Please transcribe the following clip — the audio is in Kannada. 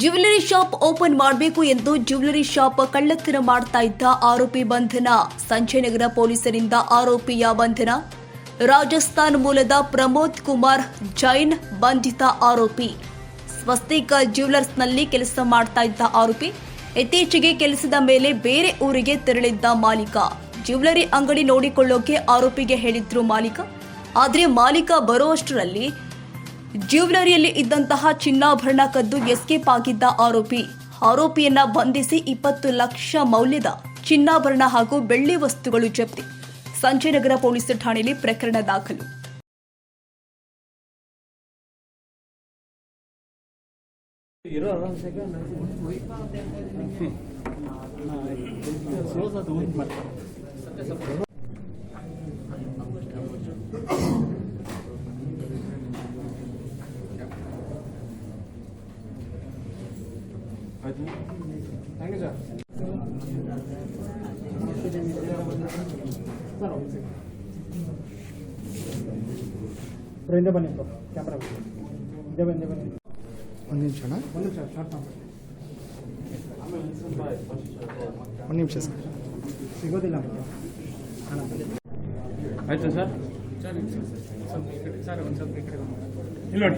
ಜ್ಯುವೆಲರಿ ಶಾಪ್ ಓಪನ್ ಮಾಡಬೇಕು ಎಂದು ಜ್ಯುವೆಲರಿ ಶಾಪ್ ಕಳ್ಳತನ ಮಾಡ್ತಾ ಇದ್ದ ಆರೋಪಿ ಬಂಧನ. ಸಂಜಯನಗರ ಪೊಲೀಸರಿಂದ ಆರೋಪಿಯ ಬಂಧನ. ರಾಜಸ್ಥಾನ್ ಮೂಲದ ಪ್ರಮೋದ್ ಕುಮಾರ್ ಜೈನ್ ಬಂಧಿತ ಆರೋಪಿ. ಸ್ವಸ್ತಿಕ ಜ್ಯುವೆಲರ್ಸ್ನಲ್ಲಿ ಕೆಲಸ ಮಾಡ್ತಾ ಇದ್ದ ಆರೋಪಿ. ಇತ್ತೀಚೆಗೆ ಕೆಲಸದ ಮೇಲೆ ಬೇರೆ ಊರಿಗೆ ತೆರಳಿದ್ದ ಮಾಲೀಕ. ಜ್ಯುವೆಲರಿ ಅಂಗಡಿ ನೋಡಿಕೊಳ್ಳೋಕೆ ಆರೋಪಿಗೆ ಹೇಳಿದ್ರು ಮಾಲೀಕ. ಆದರೆ ಮಾಲೀಕ ಬರುವಷ್ಟರಲ್ಲಿ ಜ್ಯುವೆಲರಿಯಲ್ಲಿ ಇದ್ದಂತಹ ಚಿನ್ನಾಭರಣ ಕದ್ದು ಎಸ್ಕೇಪ್ ಆಗಿದ್ದ ಆರೋಪಿ ಆರೋಪಿಯನ್ನ ಬಂಧಿಸಿ ಇಪ್ಪತ್ತು ಲಕ್ಷ ಮೌಲ್ಯದ ಚಿನ್ನಾಭರಣ ಹಾಗೂ ಬೆಳ್ಳಿ ವಸ್ತುಗಳು ಜಪ್ತಿ ಸಂಜಯನಗರ ಪೊಲೀಸ್ ಠಾಣೆಯಲ್ಲಿ ಪ್ರಕರಣ ದಾಖಲು ಇರೋ ಒಂದು ಸೆಕೆಂಡ್ ಸೋಸ್ ಅದು ಊಟ ಮಾಡ್ತಾರೆ ಆಯ್ತು ಹೆಂಗೆ ಸರ್ ಸರ್ ಒಂದು ಸೆಕೆಂಡ್ ಹಿಂದೆ ಬನ್ನಿ ಕ್ಯಾಮ್ರಾ ಹಿಂದೆ ಬನ್ನಿ ಬನ್ನಿ ಒಂದು ನಿಮಿಷನ ಒಂದು ನಿಮಿಷ ಶಾರ್ಟ್ ಮಾಡಿ ಒಂದು ನಿಮಿಷ ಸರ್ ಸಿಗೋದಿಲ್ಲ ಮತ್ತೆ ಹಣ ಆಯ್ತಾ ಸರ್ ಸರ್ ಒಂದು ಸ್ವಲ್ಪ ಈ ಕಡೆ ಬನ್ನಿ. ಇಲ್ಲಿ ನೋಡಿ